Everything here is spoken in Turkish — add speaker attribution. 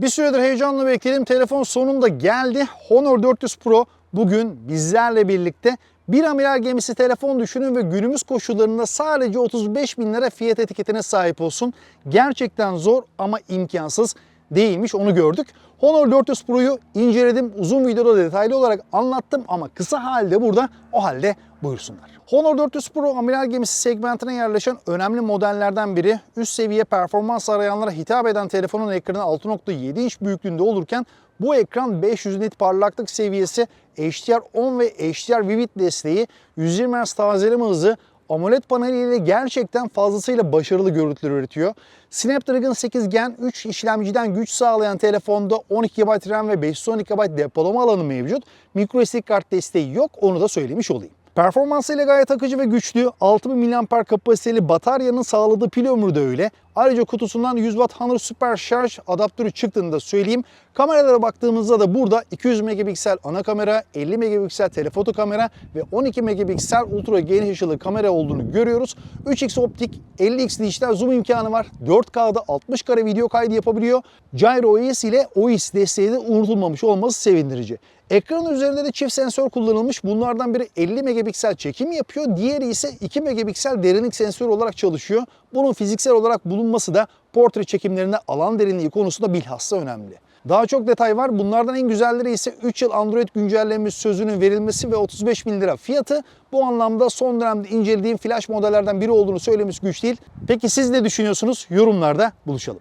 Speaker 1: Bir süredir heyecanla beklediğim telefon sonunda geldi. Honor 400 Pro bugün bizlerle birlikte bir amiral gemisi telefon düşünün ve günümüz koşullarında sadece 35 bin lira fiyat etiketine sahip olsun. Gerçekten zor ama imkansız değilmiş onu gördük. Honor 400 Pro'yu inceledim. Uzun videoda detaylı olarak anlattım ama kısa halde burada o halde buyursunlar. Honor 400 Pro amiral gemisi segmentine yerleşen önemli modellerden biri. Üst seviye performans arayanlara hitap eden telefonun ekranı 6.7 inç büyüklüğünde olurken bu ekran 500 nit parlaklık seviyesi, HDR10 ve HDR Vivid desteği, 120 Hz tazeleme hızı, AMOLED paneliyle gerçekten fazlasıyla başarılı görüntüler üretiyor. Snapdragon 8 Gen 3 işlemciden güç sağlayan telefonda 12 GB RAM ve 512 GB depolama alanı mevcut. MicroSD kart desteği yok onu da söylemiş olayım. Performansıyla gayet akıcı ve güçlü. 6000 mAh kapasiteli bataryanın sağladığı pil ömrü de öyle. Ayrıca kutusundan 100 Watt Honor Super Charge adaptörü çıktığını da söyleyeyim. Kameralara baktığımızda da burada 200 megapiksel ana kamera, 50 megapiksel telefoto kamera ve 12 megapiksel ultra geniş açılı kamera olduğunu görüyoruz. 3x optik, 50x dijital zoom imkanı var. 4K'da 60 kare video kaydı yapabiliyor. Gyro OS ile OIS desteği de unutulmamış olması sevindirici. Ekranın üzerinde de çift sensör kullanılmış. Bunlardan biri 50 megapiksel çekim yapıyor. Diğeri ise 2 megapiksel derinlik sensörü olarak çalışıyor. Bunun fiziksel olarak bulunması da portre çekimlerinde alan derinliği konusunda bilhassa önemli. Daha çok detay var. Bunlardan en güzelleri ise 3 yıl Android güncellemesi sözünün verilmesi ve 35 bin lira fiyatı. Bu anlamda son dönemde incelediğim flash modellerden biri olduğunu söylemesi güç değil. Peki siz ne düşünüyorsunuz? Yorumlarda buluşalım.